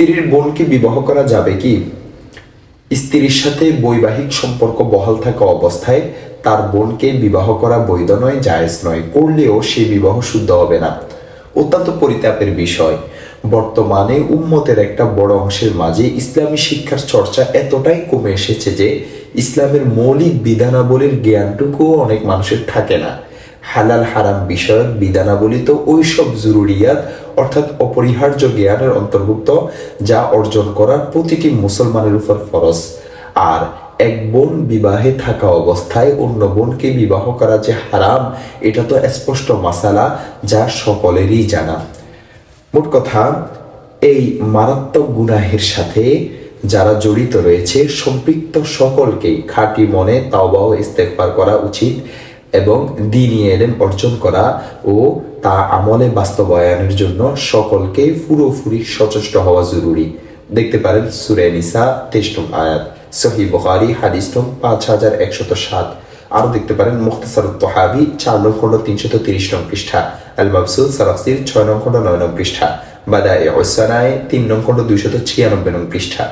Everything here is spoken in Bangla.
স্ত্রীর বোনকে বিবাহ করা যাবে কি? স্ত্রীর সাথে বৈবাহিক সম্পর্ক বহাল থাকা অবস্থায় তার বোনকে বিবাহ করা বৈধ নয়, জায়েজ নয়। করলেও সে বিবাহ শুদ্ধ হবে না। অত্যন্ত পরিতাপের বিষয়। বর্তমানে উম্মতের একটা বড় অংশের মাঝে ইসলামী শিক্ষার চর্চা এতটাই কমে এসেছে যে ইসলামের মৌলিক বিধানাবলীর জ্ঞানটুকুও অনেক মানুষের থাকে না। হালাল হারাম বিষয়ক বিধানাবলী তো ওইসব জরুরিয়াত, অর্থাৎ অপরিহার্য জ্ঞানের অন্তর্ভুক্ত, যা অর্জন করা প্রতিটি মুসলমানের উপর ফরজ। আর এক বোন বিবাহে থাকা অবস্থায় অন্য বোনকে বিবাহ করা যে হারাম, এটা তো স্পষ্ট মাসালা যা সকলেরই জানা। মোট কথা, এই মারাত্মক গুনাহের সাথে যারা জড়িত রয়েছে, সম্পৃক্ত সকলকেই খাঁটি মনে তাওবা ও ইস্তেগফার করা উচিত। এবং দিনী এলেম অর্জন করা ও তা আমলে বাস্তবায়নের জন্য সকলকে পুরোপুরি সচেষ্ট হওয়া জরুরি। দেখতে পারেন সুরে নিসা নং আয়াত। সহি বুখারি, হাদিস নং পাঁচ হাজার একশত সাত। আরও দেখতে পারেন মুখতাসার তোহাবি চার নং খণ্ড তিনশত তিরিশ নং পৃষ্ঠা। আল সারাসির ছয় নং খণ্ড নয় নং পৃষ্ঠা। বাদা এ তিন নং খণ্ড দুইশত ছিয়ানব্বই নং পৃষ্ঠা।